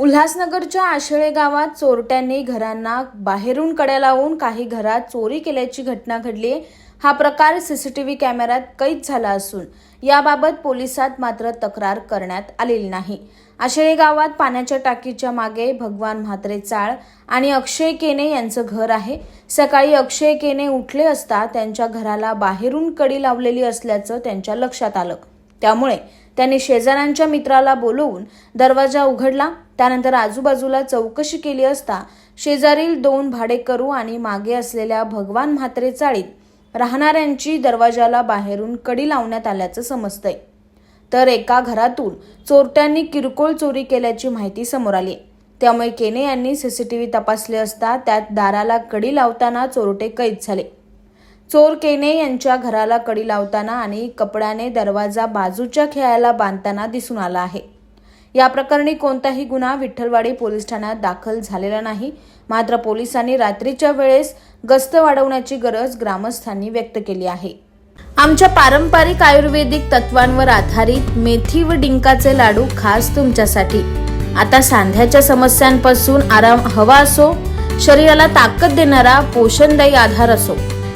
उल्हासनगरच्या आशळे गावात चोरट्यांनी घरांना बाहेरून कड्या लावून काही घरात चोरी केल्याची घटना घडली हा प्रकार सीसीटीव्ही कॅमेऱ्यात कैद झाला असून याबाबत पोलिसात मात्र तक्रार करण्यात आलेली नाही. आशळे गावात पाण्याच्या टाकीच्या मागे भगवान म्हात्रे चाळ आणि अक्षय केने यांचं घर आहे. सकाळी अक्षय केने उठले असता त्यांच्या घराला बाहेरून कडी लावलेली असल्याचं त्यांच्या लक्षात आलं. त्यामुळे त्यांनी शेजाऱ्यांच्या मित्राला बोलवून दरवाजा उघडला. त्यानंतर आजूबाजूला चौकशी केली असता शेजारील दोन भाडेकरू आणि मागे असलेल्या भगवान म्हात्रे चाळीत राहणाऱ्यांची दरवाजाला बाहेरून कडी लावण्यात आल्याचं समजतंय. तर एका घरातून चोरट्यांनी किरकोळ चोरी केल्याची माहिती समोर आली. त्यामुळे केने यांनी सीसीटीव्ही तपासले असता त्यात दाराला कडी लावताना चोरटे कैद झाले. चोर केने यांच्या घराला कडी लावताना आणि कपड्याने दरवाजा बाजूच्या खेळायला बांधताना दिसून आला आहे. या प्रकरणी कोणताही गुन्हा विठ्ठलवाडी पोलीस ठाण्यात दाखल झालेला नाही. मात्र पोलिसांनी रात्रीच्या वेळेस गस्त वाढवण्याची गरज ग्रामस्थांनी व्यक्त केली आहे. आमच्या पारंपरिक आयुर्वेदिक तत्वांवर आधारित मेथी व डिंकाचे लाडू खास तुमच्यासाठी. आता सांध्याच्या समस्यांपासून आराम हवा असो शरीराला ताकद देणारा पोषणदायी आधार असो.